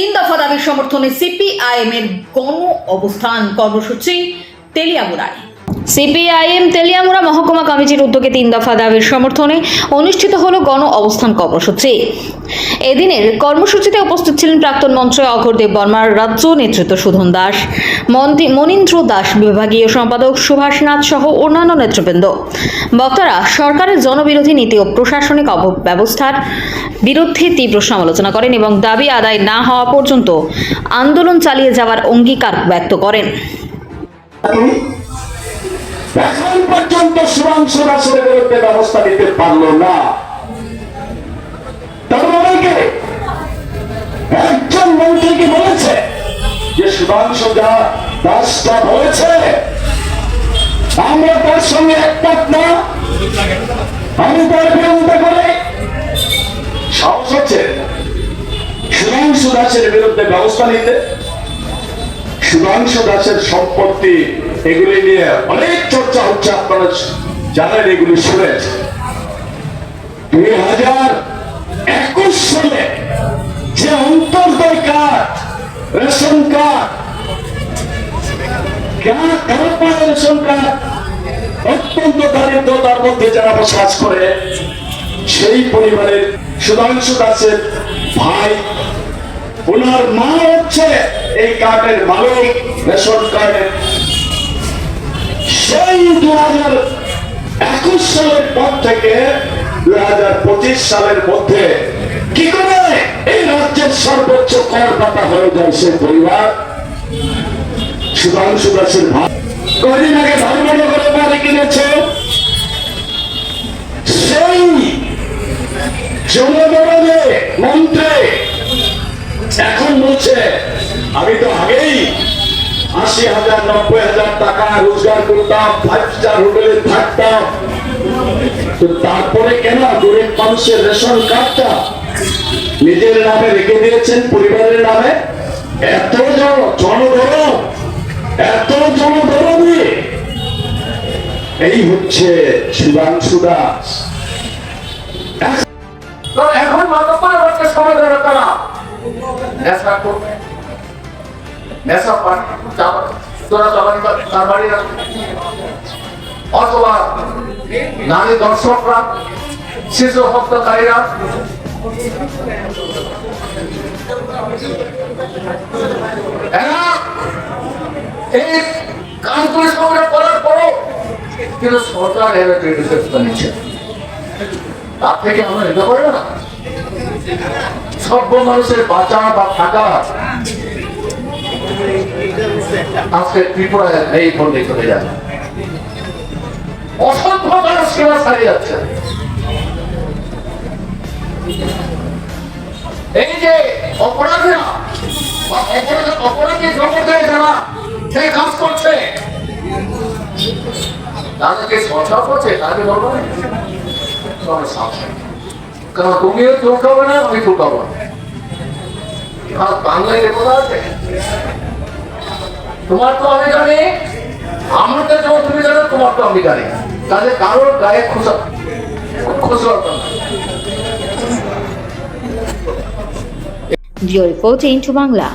তিন দফা দাবির সমর্থনে সিপিআইএম এর গণ অবস্থান কর্মসূচি তেলিয়ামুড়ায়। সিপিআইএম তেলিয়ামুড়া মহকুমা কমিটির উদ্যোগে তিন দফা দাবির সমর্থনে অনুষ্ঠিত হল গণ অবস্থান কর্মসূচি। এদিনের কর্মসূচিতে উপস্থিত ছিলেন প্রাক্তন মন্ত্রী অঘরদেব বর্মার রাজ্য নেতৃত্ব সুধন দাস মনীন্দ্র দাস বিভাগীয় সম্পাদক সুভাষ নাথ সহ অন্যান্য নেতৃবৃন্দ। বক্তারা সরকারের জনবিরোধী নীতি ও প্রশাসনিক অপব্যবস্থার বিরুদ্ধে তীব্র সমালোচনা করেন এবং দাবি আদায় না হওয়া পর্যন্ত আন্দোলন চালিয়ে যাওয়ার অঙ্গীকার ব্যক্ত করেন। পর্যন্ত সুরাংশু দাসের বিরুদ্ধে ব্যবস্থা নিতে পারল না তার মানে কি? একজন মন্ত্রীকে বলেছে যে সুধাংশু দা- দাসটা বলেছে আমরা তার সঙ্গে একমত না আমি তার বিরোধিতা করে সাহস হচ্ছে সুধাংশু দাসের বিরুদ্ধে ব্যবস্থা নিতে সুধাংশু দাসের সম্পত্তি, এগুলি নিয়ে অনেক চর্চা হচ্ছে আপনারা জানেন এগুলি শুনেছেন দুই হাজার একুশ সালে যে অন্তর্দয় card, ration card ration card? অত্যন্ত যারা বসবাস করে, সেই পরিবারের সুধাংশু দাসের ভাই। ওনার মা হচ্ছে এই কার্ডের মালিক, রেশন কার্ডের। সেই দু হাজার একুশ সালের পর থেকে দু হাজার পঁচিশ সালের মধ্যে কি করে এই রাজ্যের সর্বোচ্চ করদাতা হয়ে যায় সে পরিবার? সুধাংশু দাসের ভাই। কদিন আগে ধর্মনগরে বাড়ি কিনেছে? সেই জনগণে মন্ত্রে এখন বলছে, আমি তো আগেই আশি হাজার নব্বই হাজার টাকা রোজগার করতাম ফাইভ স্টার হোটেলে থাকতাম। তো তারপরে কেন গরিব মানুষের রেশন কার্ডটা নিজের নামে রেখে দিয়েছেন পরিবারের নামে? এত জন জনগণ এত জনগণী এই হচ্ছে দাস। তো এখন মাতব্বর হচ্ছে সমাধান করা। করবে নেশা পান তোরা তার বাড়ি অথবা নারী দর্শকরা, শিশু হত্যাকারীরা। এই কাজগুলি সংগ্রহ করার পরও কিন্তু সরকার এর ক্রিটিসিজম নিচ্ছে। তার থেকে আমরা নিতে পারি না। সভ্য মানুষের বাঁচা বা থাকা আজকে ত্রিপুরায় এই বলতে চলে যায় অসংখ্য মানুষ সেবা ছাড়িয়ে যাচ্ছে। এই যে অপরাধীরা অপরাধী জগতে যারা সেই কাজ করছে, তাদেরকে তাকে বলব কারণ তুমিও না, আমি না। বাংলায় আছে তোমার তো আমি জানি আমার যেমন তুমি জানো, তোমার তো আমি জানি তাহলে কারোর গায়ে খোসা খোসা ভিডিও ফোর্টিন টু বাংলা